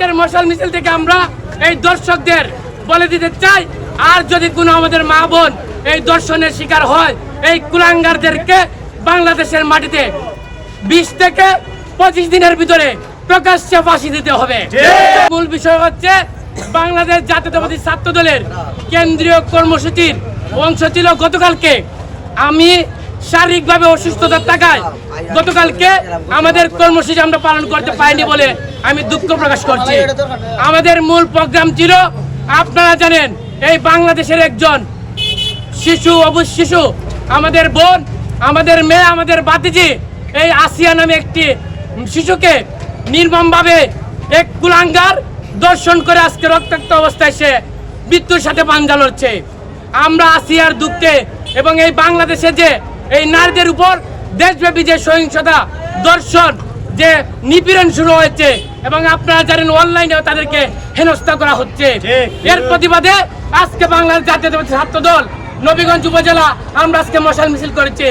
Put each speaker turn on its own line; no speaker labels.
আজকের মশাল মিছিল থেকে আমরা এই দর্শকদের বলে দিতে চাই আর যদি কোনো আমাদের মা বোন এই দর্শনের শিকার হয় এই কুলাঙ্গারদেরকে বাংলাদেশের মাটিতে বিশ থেকে পঁচিশ দিনের ভিতরে প্রকাশ্যে ফাঁসি দিতে হবে। মূল বিষয় হচ্ছে বাংলাদেশ জাতীয়তাবাদী ছাত্র দলের কেন্দ্রীয় কর্মসূচির অংশ ছিল গতকালকে। আমি শারীরিকভাবে অসুস্থতার টাকায় গতকালকে আমাদের কর্মসূচি আমরা পালন করতে পারিনি বলে আমি দুঃখ প্রকাশ করছি। আমাদের মূল প্রোগ্রাম ছিল, আপনারা জানেন, এই বাংলাদেশের একজন শিশু অবুজ শিশু, আমাদের বোন, আমাদের মেয়ে, আমাদের বাতিজি এই আসিয়া নামে একটি শিশুকে নির্মমভাবে এক কুলাঙ্গার দর্শন করে আজকে রক্তাক্ত অবস্থায় সে মৃত্যুর সাথে পাঞ্জা লড়ছে। আমরা আসিয়ার দুঃখে এবং এই বাংলাদেশে যে এই নারীদের উপর দেশব্যাপী যে সহিংসতা দর্শন যে নিপীড়ন শুরু হয়েছে এবং আপনারা জানেন অনলাইনে তাদেরকে হেনস্থা করা হচ্ছে। এর প্রতিবাদে আজকে বাংলাদেশ জাতীয় ছাত্র দল নবীগঞ্জ উপজেলা আমরা আজকে মশাল মিছিল করেছি।